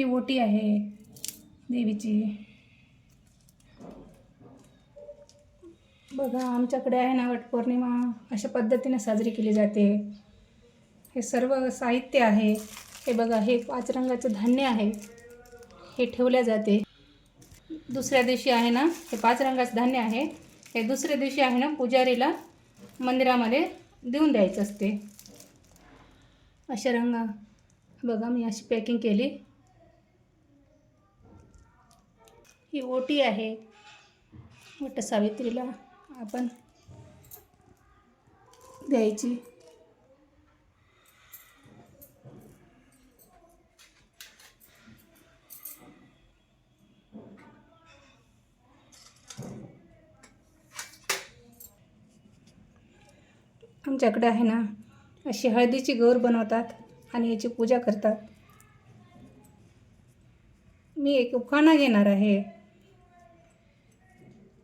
ही ओटी आहे देवीची. बघा आमच्याकडे आहे ना वटपौर्णिमा अशा पद्धतीने साजरी केली जाते. हे सर्व साहित्य आहे. हे बघा हे पाच रंगाचं धान्य आहे. हे ठेवल्या जाते. दुसऱ्या दिवशी आहे ना हे पाच रंगाचं धान्य आहे. हे दुसऱ्या दिवशी आहे ना पुजारीला मंदिरामध्ये देऊन द्यायचं असते. अशा रंगा. बघा मी अशी पॅकिंग केली. ही ओटी आहे. वट सावित्रीला आपण द्यायची. आमच्याकडे आहे ना अशी हळदीची गौर बनवतात आणि याची पूजा करतात. मी एक उखाणा घेणार आहे.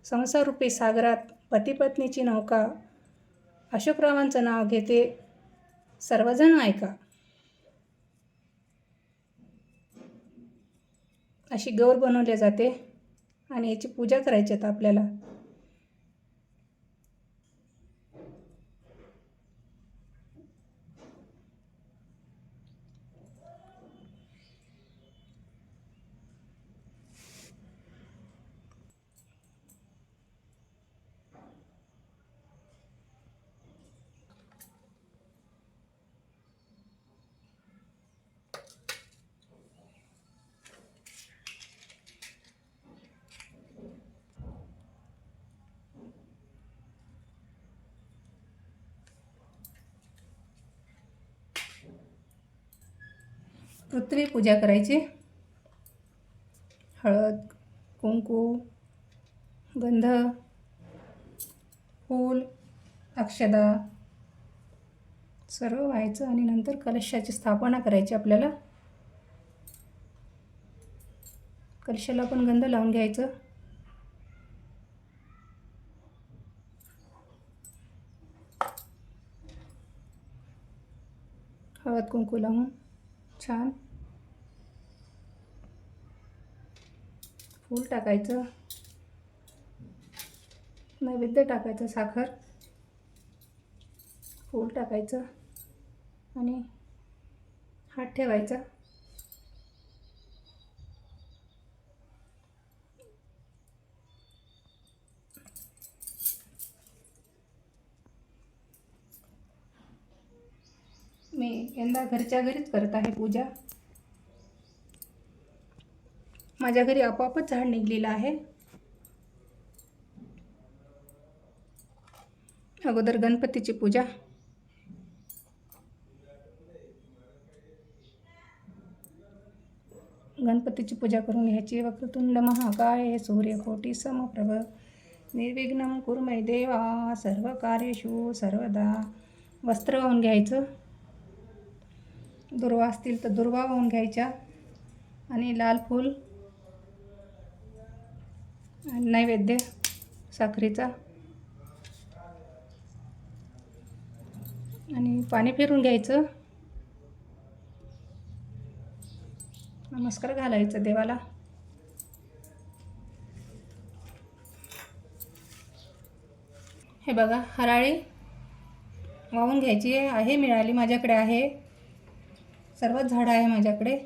संसाररूपी सागरात पतीपत्नीची नौका अशोकरावांचं नाव घेते सर्वजण ऐका. अशी गौर बनवली जाते आणि याची पूजा करायची आहेत आपल्याला. पृथ्वी पूजा करायची. हळद कुंकू गंध फूल अक्षदा सर्व व्हायचं आणि नंतर कलशाची स्थापना करायची आपल्याला. कलशाला पण गंध लावून घ्यायचं. हळद कुंकू लावून. छान. फूल टाकायचं. नैवेद्य टाकायचं साखर. फूल टाकायचं आणि हात ठेवायचा मी यंदा घरच्या घरीच करत आहे पूजा. माझ्या घरी आपोआपच झाड निघलेलं आहे. अगोदर गणपतीची पूजा. गणपतीची पूजा करून घ्यायची. वक्रतुंड महाकाय सूर्यकोटी समप्रभ. निर्विघ्न कुर्मय देवा सर्व कार्येषु सर्वदा. वस्त्र वाहून घ्यायचं. दुर्वा असतील तर दुर्वा वाहून घ्यायच्या. आणि लाल फूल. आणि नैवेद्य साखरेचा. आणि पाणी फिरून घ्यायचं. नमस्कार घालायचं देवाला. हे बघा हराळी वाहून घ्यायची आहे मिळाली माझ्याकडे आहे. सर्वच झाडं आहे माझ्याकडे.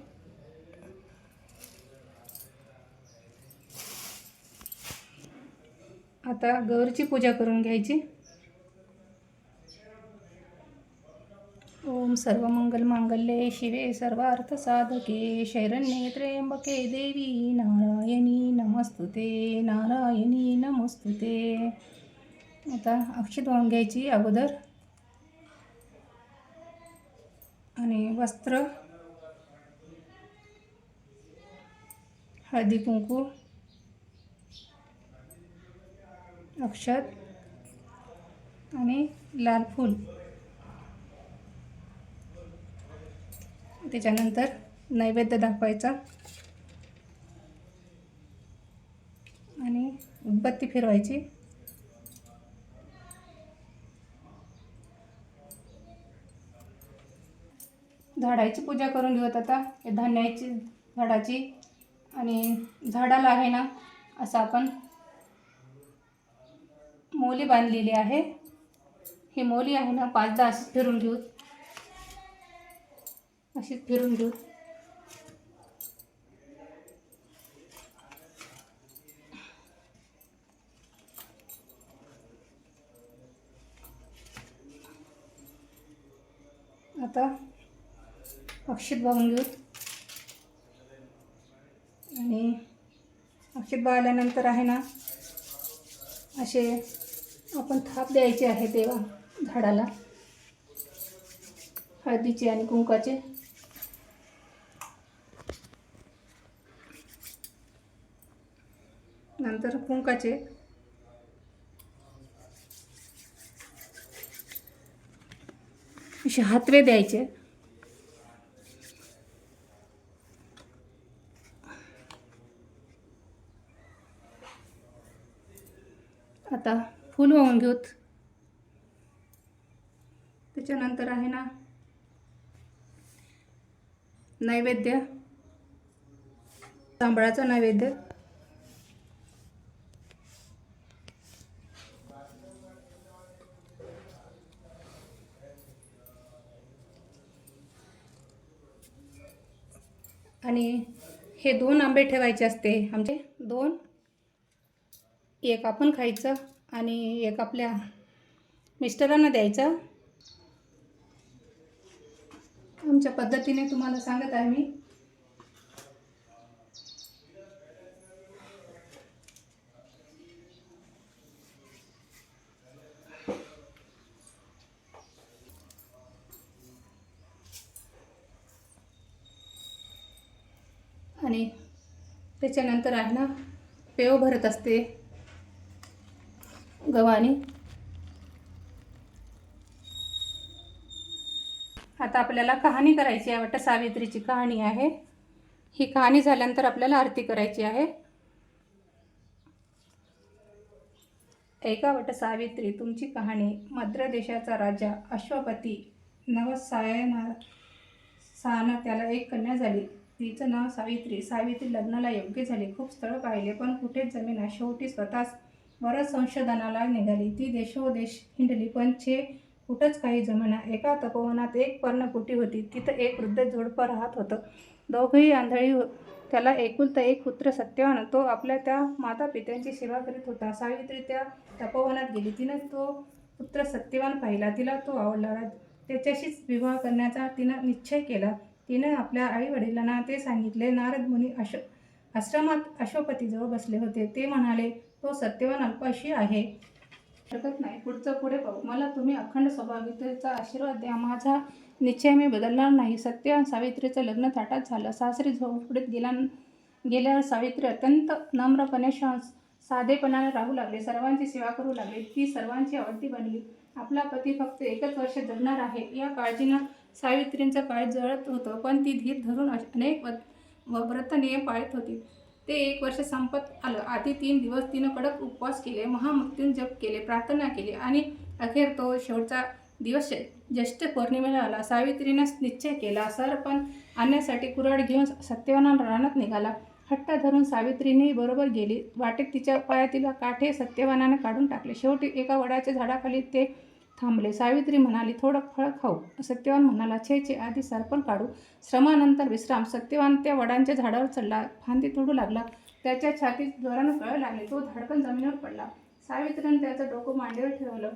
आता गौरीची पूजा करून घ्यायची. ओम सर्व मंगल मांगल्ये शिवे सर्वार्थ साधके. शैरण्ये त्र्यंबके देवी नारायणी नमस्तुते नारायणी नमस्तुते. आता अक्षत वाहून घ्यायची अगोदर. आणि वस्त्र हळदी कुंकू अक्षत आणि लाल फूल. त्याच्यानंतर नैवेद्य दाखवायचा आणि उदबत्ती फिरवायची. झाडाची पूजा करून घेऊत आता. हे धान्याची झाडाची आणि झाडाला आहे ना असं आपण मोली बांधलेली आहे. ही मोली आहे ना पाचदा अशीच फिरून घेऊ. अशीच फिरून घेऊ. आता अक्षित बघून घेऊ. आणि अक्षित बाळल्यानंतर आहे ना असे आपण थाप द्यायचे आहे तेव्हा झाडाला. हळदीचे आणि कुंकाचे. नंतर कुंकाचे. असे हातवे द्यायचे. आता फूल वाहून घेऊत. त्याच्यानंतर आहे ना नैवेद्य तांबळाचा नैवेद्य. आणि हे दोन आंबे ठेवायचे असते आमचे. दोन एक आपण खायचं आणि एक आपल्या मिस्टरांना द्यायचं. आमच्या पद्धतीने तुम्हाला सांगत आहे मी. आणि त्याच्यानंतर आहे ना पेव भरत असते. गव्हाने आता आपल्याला कहाणी करायची आहे. वाटतं सावित्रीची कहाणी आहे. ही कहाणी झाल्यानंतर आपल्याला आरती करायची आहे. ऐका वाटतं सावित्री तुमची कहाणी मद्र देशाचा राजा अश्वपती नवसायना सहाना त्याला एक कन्या झाली. तिचं नाव सावित्री. सावित्री लग्नाला योग्य झाली. खूप स्थळ पाहिले पण कुठेच जमीन शेवटी स्वतःच बरंच संशोधनाला निघाली. ती देशोदेश हिंडली पण छे कुठंच काही जमाना. एका तपोवनात एक पर्णकुटी होती. तिथं एक वृद्ध जोडपं राहत होतं. दोघंही आंधळी हो त्याला एकुलता एक पुत्र सत्यवान तो आपल्या त्या माता पित्यांची सेवा करीत होता. सावित्री त्या तपोवनात गेली. तिनं तो पुत्र सत्यवान पाहिला. तिला तो आवडला. त्याच्याशीच विवाह करण्याचा तिनं निश्चय केला. तिनं आपल्या आईवडिलांना ते सांगितले नारद मुनी अश आश्रमात अशोपतीजवळ बसले होते. ते म्हणाले तो सत्यवान अल्पाशी आहे. हरकत नाही. पुढचं पुढे पाहू. मला तुम्ही अखंड सौभाग्यतेचा आशीर्वाद द्या. माझा निश्चय मी बदलणार नाही. सत्य आणि सावित्रीचं लग्न थाटात झालं. सासरी झोपडीत गेल्या गेल्यावर सावित्री अत्यंत नम्रपणे शांस साधेपणाने राहू लागले. सर्वांची सेवा करू लागली. ती सर्वांची आवडती बनली. आपला पती फक्त एकच वर्ष जगणार आहे. या काळजीनं सावित्रींचं काळ जळत होतं पण ती धीर धरून अश- अनेक व व व्रत नियम पाळत होती. ते एक वर्ष संपत आलं. आधी तीन दिवस तिनं कडक उपवास केले महामृत्यून जप केले प्रार्थना केली आणि अखेर तो शेवटचा दिवस ज्येष्ठ पौर्णिमेला आला. सावित्रीनं निश्चय केला सरपण आणण्यासाठी कुऱ्हाड घेऊन सत्यवाना रानात निघाला. हट्ट धरून सावित्रीने बरोबर गेली. वाटेत तिच्या पायातील काठे सत्यवानानं काढून टाकले. शेवटी एका वडाच्या झाडाखाली ते थांबले. सावित्री म्हणाली थोडं फळ खाऊ. सत्यवान म्हणाला छे छे आधी सरपण काढू. श्रमानंतर विश्राम. सत्यवान त्या वडांच्या झाडावर चढला. फांदी तुडू लागला. त्याच्या छातीत जोरानं कळ लागले. तो धडकन जमिनीवर पडला. सावित्रीनं त्याचं डोकं मांडीवर ठेवलं.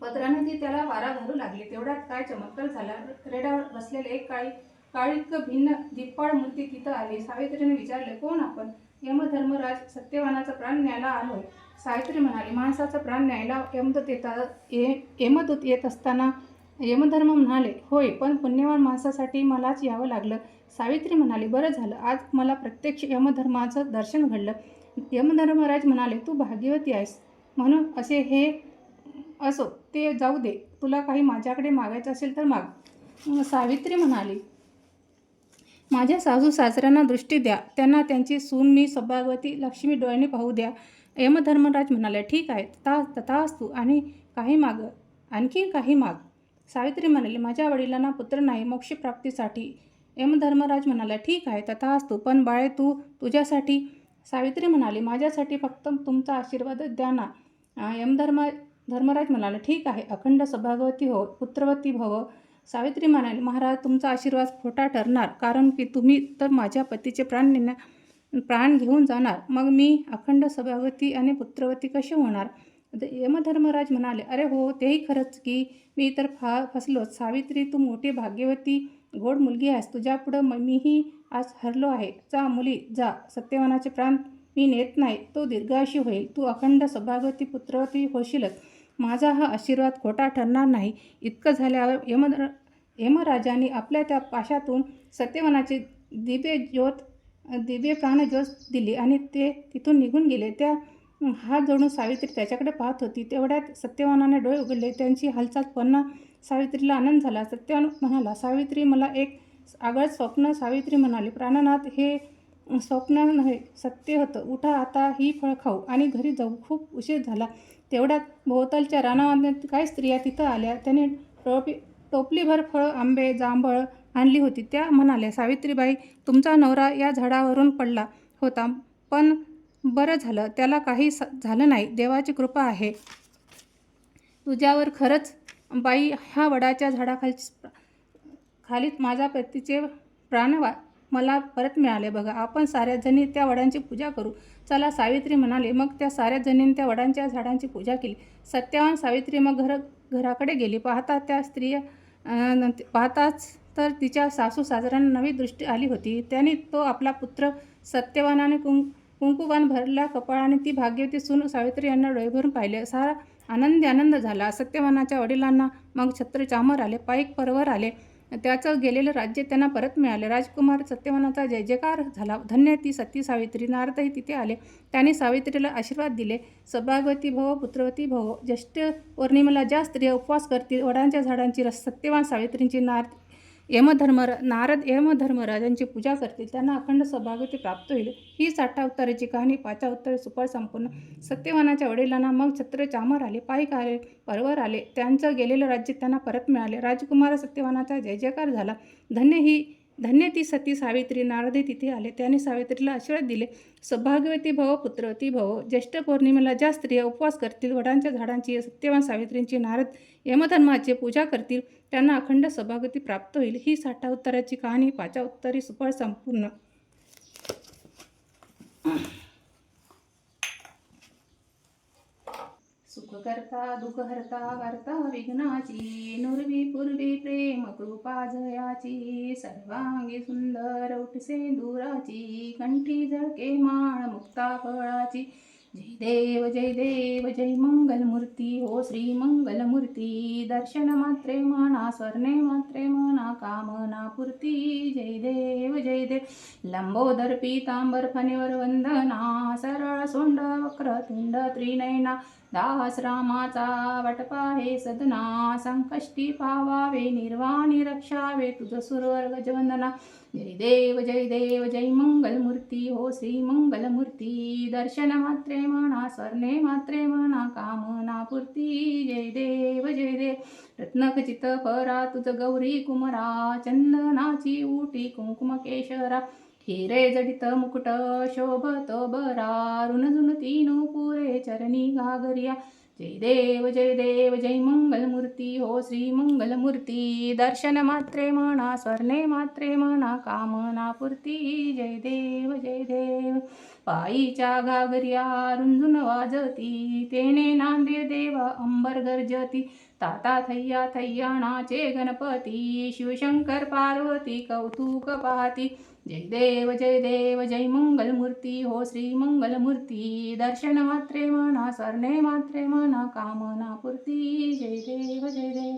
पत्रानं ती त्याला वारा घालू लागली. तेवढ्यात काय चमत्कार झाला? रेड्यावर बसलेले एक काळी काळीक भिन्न दिप्पाळ मूर्ती तिथं आली. सावित्रीने विचारले कोण आपण? यमधर्मराज. सत्यवानाचा प्राण न्यायला आलोय. सावित्री म्हणाली माणसाचा प्राण न्यायला यमदूत येतात ये यमदूत येत असताना यमधर्म म्हणाले होय पण पुण्यवान माणसासाठी मलाच यावं लागलं. सावित्री म्हणाली बरं झालं आज मला प्रत्यक्ष यमधर्माचं दर्शन घडलं. यमधर्मराज म्हणाले तू भाग्यवती आहेस म्हणून असे हे असो ते जाऊ दे तुला काही माझ्याकडे मागायचं असेल तर माग. सावित्री म्हणाली माझ्या सासू सासऱ्यांना दृष्टी द्या त्यांना त्यांची सून मी सभागवती लक्ष्मी डोळ्याने पाहू द्या. यमधर्मराज म्हणाले ठीक आहे तथा तथास्तू आणि काही माग आणखी काही माग. सावित्री म्हणाली माझ्या वडिलांना पुत्र नाही मोक्षप्राप्तीसाठी. यमधर्मराज म्हणाला ठीक आहे तथा असतो पण बाळे तू तुझ्यासाठी सावित्री म्हणाली माझ्यासाठी फक्त तुमचा आशीर्वाद द्या ना. यमधर्म धर्मराज म्हणाला ठीक आहे अखंड सौभाग्यवती हो पुत्रवती भव. सावित्री म्हणाली महाराज तुमचा आशीर्वाद खोटा ठरणार कारण की तुम्ही तर माझ्या पतीचे प्राण नेण्या प्राण घेऊन जाणार. मग मी अखंड सभागती आणि पुत्रवती कशी होणार? यमधर्मराज म्हणाले अरे हो तेही खरंच की. मी तर फा फसलोच. सावित्री तू मोठी भाग्यवती गोड मुलगी आहेस. तुझ्यापुढं म- मीही आज हरलो आहे. जा मुली जा. सत्यवानाचे प्राण मी नेत नाही. तो दीर्घाशी होईल. तू अखंड सभागती पुत्रवती होशीलच. माझा हा आशीर्वाद खोटा ठरणार नाही. इतकं झाल्यावर यमधर यमराजाने आपल्या त्या पाशातून सत्यवानाची दिव्य ज्योत दिव्य प्राणज्योत दिली आणि ते तिथून निघून गेले त्या हात जोडून सावित्री त्याच्याकडे पाहत होती. तेवढ्यात सत्यवानाने डोळे उघडले. त्यांची हालचाल पुन्हा सावित्रीला आनंद झाला. सत्यवान म्हणाला सावित्री मला एक आगळ स्वप्न सावित्री म्हणाली प्राणनाथ हे स्वप्न नव्हे सत्य होतं. उठा आता ही फळ खाऊ. आणि घरी जाऊ. खूप उशीर झाला. तेवढ्यात भोवतालच्या रानामध्ये काही स्त्रिया तिथं आल्या. त्याने टोपी टोपलीभर फळ आंबे जांभळ आणली होती. त्या म्हणाल्या सावित्रीबाई तुमचा नवरा या झाडावरून पडला होता पण बरं झालं त्याला काही स झालं नाही. देवाची कृपा आहे. तुझ्यावर खरंच बाई ह्या वडाच्या झाडाखाली खालीच माझ्या पतीचे प्राण वा मला परत मिळाले. बघा आपण साऱ्या जणी त्या वडांची पूजा करू. चला सावित्री म्हणाले. मग त्या साऱ्या जणींनी त्या वडांच्या झाडांची पूजा केली. सत्यवान सावित्री मग घर घराकडे गेली. पाहता त्या स्त्रिया पाहताच तर तिच्या सासू सासऱ्यांना नवी दृष्टी आली होती. त्याने तो आपला पुत्र सत्यवानाने कुं कुंकुवान भरला कपाळाने. ती भाग्यवती सून सावित्री यांना डोळे भरून पाहिले. सारा आनंदी आनंद झाला. सत्यवानाच्या वडिलांना मग छत्रचामर आले पाईक परवर आले. त्याचं गेलेलं राज्य त्यांना परत मिळाले. राजकुमार सत्यवानाचा जय जयकार झाला. धन्य ती सती सावित्री. नारदही तिथे आले. त्यांनी सावित्रीला आशीर्वाद दिले. सभागवती भव पुत्रवती भव. ज्येष्ठ पौर्णिमेला ज्या स्त्रिया उपवास करतील वडांच्या झाडांची रस सत्यवान सावित्रींची नार यमधर्म नारद यमधर्मराजांची पूजा करतील त्यांना अखंड सौभाग्य प्राप्त होईल. ही साठा उत्तरेची कहाणी पाचा उत्तरे सुपर संपूर्ण सत्यवानाच्या वडिलांना मग छत्र चामर आले पाईक आले परवर आले त्यांचं गेलेलं राज्य त्यांना परत मिळाले. राजकुमार सत्यवानाचा जय जयकार झाला. धन्य ही धन्य ती सती सावित्री नारदे तिथे आले. त्याने सावित्रीला आशीर्वाद दिले. सौभाग्यवती भव पुत्रवती भव ज्येष्ठ पौर्णिमेला ज्या स्त्रिया उपवास करतील वडांच्या झाडांची सत्यवान सावित्रींची नारद यमधर्माची पूजा करतील त्यांना अखंड सौभाग्यवती प्राप्त होईल. ही साठा उत्तराची कहाणी पाचा उत्तरी सुफळ संपूर्ण. सुख करता दुःख हरता वार्ता विघ्नाची नुरवी पूर्वी प्रेम कृपा जयाची सर्वांगी सुंदर उठसे दुराची कंठी झळके माळ मुक्ता फळाची जय देव जय देव जय मंगलमूर्ती हो श्री मंगलमूर्ती दर्शन मात्रे म्हणा स्वर्णे मात्रे म्हणा कामना पूर्ती जय देव जय देव लंबोदर पीतांबर फणीवर वंदना सरळ सोंड वक्रतुंड त्रिनयना दास रामाचा वटपा हे सदना संकष्टी पावावे निर्वाणी रक्षावे तुझ सुरवर गजवंदना जय देव जय देव जय मंगलमूर्ती हो श्री मंगलमूर्ती दर्शन मात्रे म्हणा स्वर्णे मात्रे म्हणा कामना पूर्ती जय देव जय देव. रत्नखचित परा तुझ गौरी कुमरा चंदनाची उटी कुंकुम केशरा हिरे जडित मुकुट शोभत बरा रुणझुन तीन पुरे चरणी घागरिया जय देव जय देव जय मंगलमूर्ती हो श्री मंगलमूर्ती. दर्शन मात्रे म्हणा स्वर्णे मात्रे म्हणा कामना पूर्ती. जय देव जय देव. पायीच्या घागरिया रुंजून वाजती. तेने नांदे देवा अंबर गर्जती. ताता थैया थैया नाचे गणपती. शिवशंकर पार्वती कौतुक पाहती. जय देव जय देव जय मंगलमूर्ती हो श्री मंगलमूर्ती दर्शन मात्रे म्हणा स्वर्णे मात्रे म्हणा कामना पूर्ती जय देव जय देव।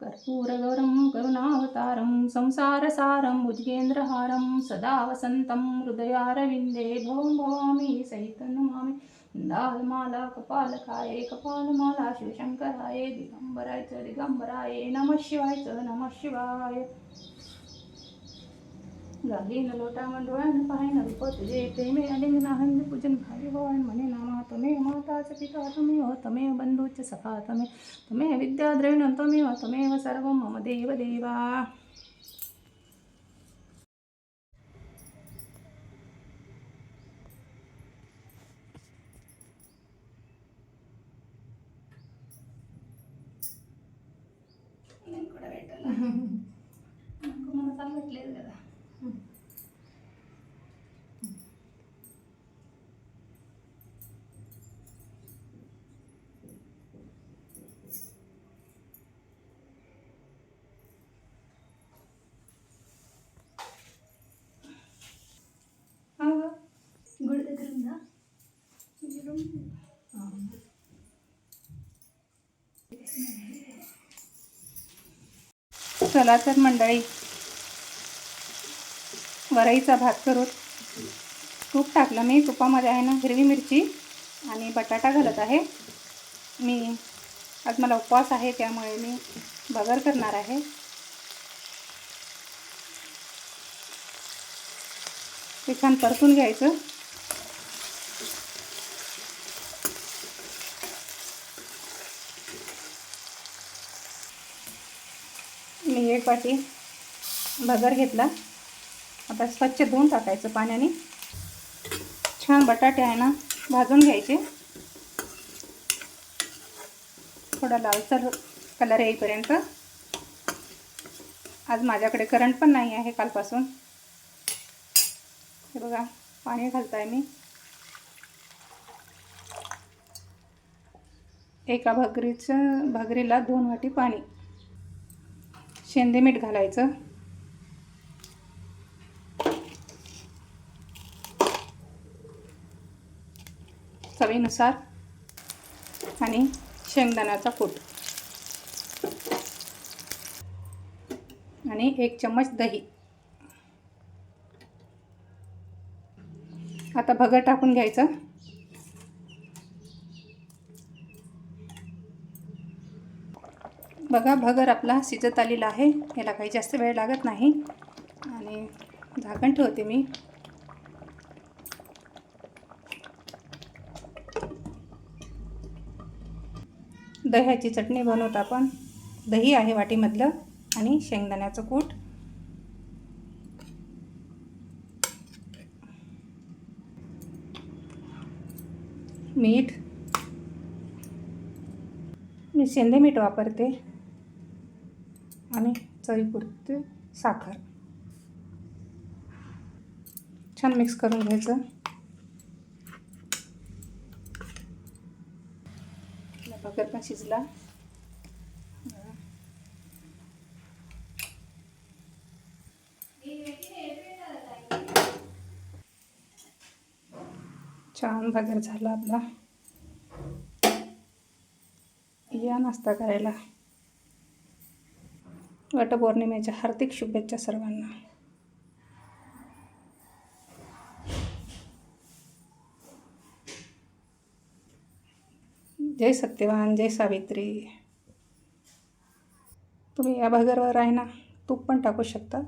कर्पूरगौरं करुणावतारं संसारसारं भुजगेन्द्रहारं सदा वसन्तं हृदयारविन्दे भवं भवामि सहितं नमामि दालमाला कपालकाय कपालमाला शिवशङ्कराय दिगम्बराय च दिगम्बराय नमः शिवाय च नमः शिवाय। ગાલીન લોટામાં ડોળાને પહાઈને રૂપો તુજે પ્રેમે અલિંગન આનંદ પૂજન ભાવે ભવાન મને નામા તમે માતા ચ પિતા તમે હો તમે બંધુ ચ સખા તમે તમે વિદ્યા દ્રવિણ તમે હો તમે સર્વમ મમ દેવ દેવા నాకు మన సార్లు పెట్టలేదు కదా चला तर मंडळी वरईचा भात करून तूप टाकलं मी. तुपामध्ये आहे ना हिरवी मिरची आणि बटाटा घालत आहे. मी आज मला उपवास आहे त्यामुळे मी बगर करणार आहे. ते छान परतून घ्यायचं. मी एक वाटी भगर घेतला. आता स्वच्छ धुवून टाकायचं पाण्याने. छान बटाटे आहे ना भाजून घ्यायचे. थोडा लालसर कलर येईपर्यंत. आज माझ्याकडे करंट पण नाही आहे कालपासून. हे बघा पाणी घालताय मी. एका भगरीचं भगरीला दोन वाटी पाणी. शेंदे मीठ घालायचं. चवीनुसार आणि शेंगदाण्याचा कूट. आणि एक चम्मच दही. आता भगर टाकून घ्यायचं. बघा भगर आपला शिजत आलेला आहे. याला काही जास्त वेळ लागत नाही. आणि झाकण ठेवते मी. दह्याची चटणी बनवत आपण. दही आहे वाटीमधलं आणि शेंगदाण्याचं कूट. मीठ. मी शेंदे मीठ वापरते. चवीपुरते साखर. छान मिक्स करून घ्यायचं. आपला पण शिजला. छान भगर झाला आपला. या नाश्ता करायला. वटपौर्णिमेच्या हार्दिक शुभेच्छा सर्वांना. जय सत्यवान जय सावित्री. तुम्ही या भागावर आहे ना तूप पण टाकू शकता.